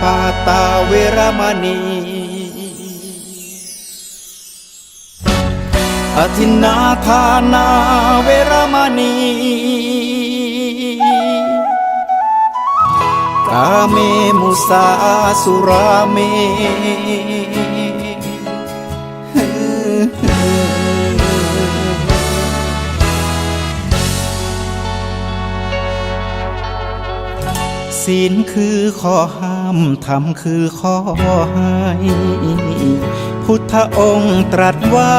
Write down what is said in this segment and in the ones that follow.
ปาตาเวรมณีอธินาทานาเวรมณี กาเมมุสาสุราเม ศีลคือข้อห้ามธรรมคือข้อให้พุทธองค์ตรัสไว้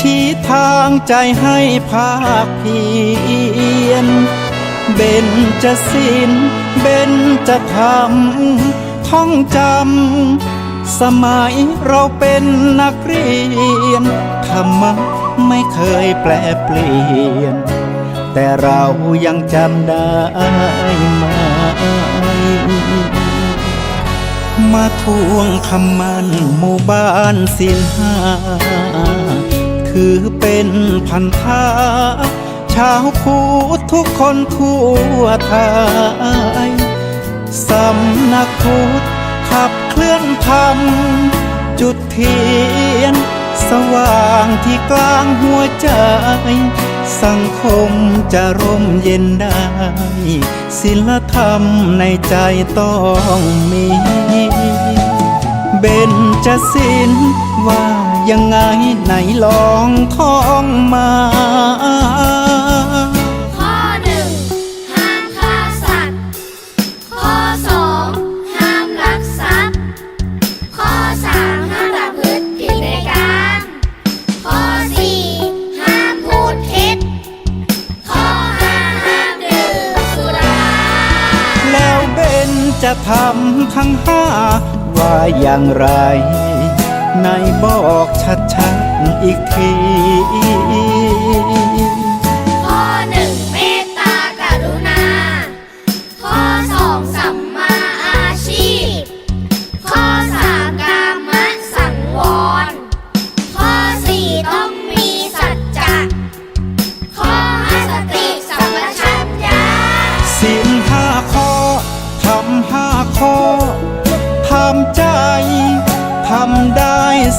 ชี้ทางใจให้ภาคเพียรเบนจะศีลเบนจะธรรมท่องจำ สมัยเราเป็นนักเรียน ธรรมะไม่เคยแปลเปลี่ยน แต่เรายังจำได้ไหม มาทวงคำมันหมู่บ้านสินหาถือเป็นพันธะชาวพุทธทุกคนทั่วไทยสำนักพุทธขับเคลื่อนธรรมจุดเทียน สว่างที่กลางหัวใจ สังคมจะร่มเย็นได้ ศิลธรรมในใจต้องมี เบนจะสินว่ายังไงไหนลองท่องมา จะทำทั้งห้าว่าอย่างไรในบอกชัดๆอีกที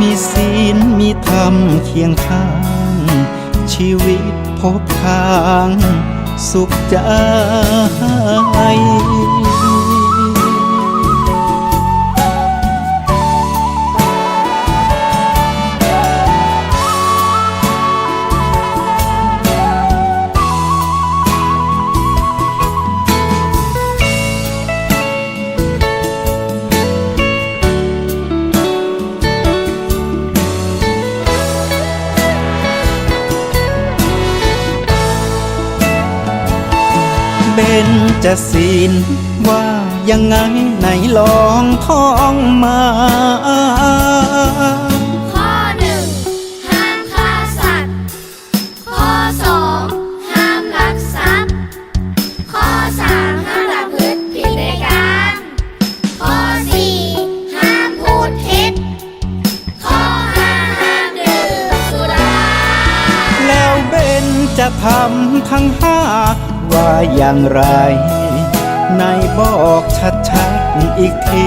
มีศีลมีธรรมเคียงข้าง ชีวิตพบทางสุขใจ เบนจะศีลว่ายังไงไหนลองท่องมาข้อหนึ่งห้ามฆ่าสัตว์ ข้อสองห้ามลักทรัพย์ ข้อสามห้ามประพฤติผิดในกามข้อสี่ห้ามพูดเท็จ ข้อห้าห้ามดื่มสุรา แล้วเบนจะทำทั้งห้า ว่าอย่างไร ในบอกชัดๆอีกที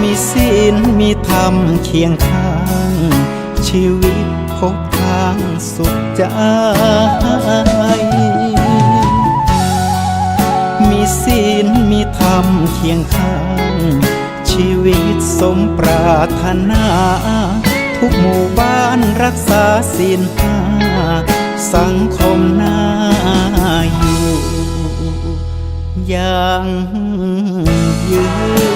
มีศีลมีธรรมเคียงข้าง ชีวิตพบทางสุขใจ มีศีลมีธรรมเคียงข้าง ชีวิตสมปรารถนา ทุกหมู่บ้านรักษาศีลห้าสังคมน่าอยู่อย่างยืน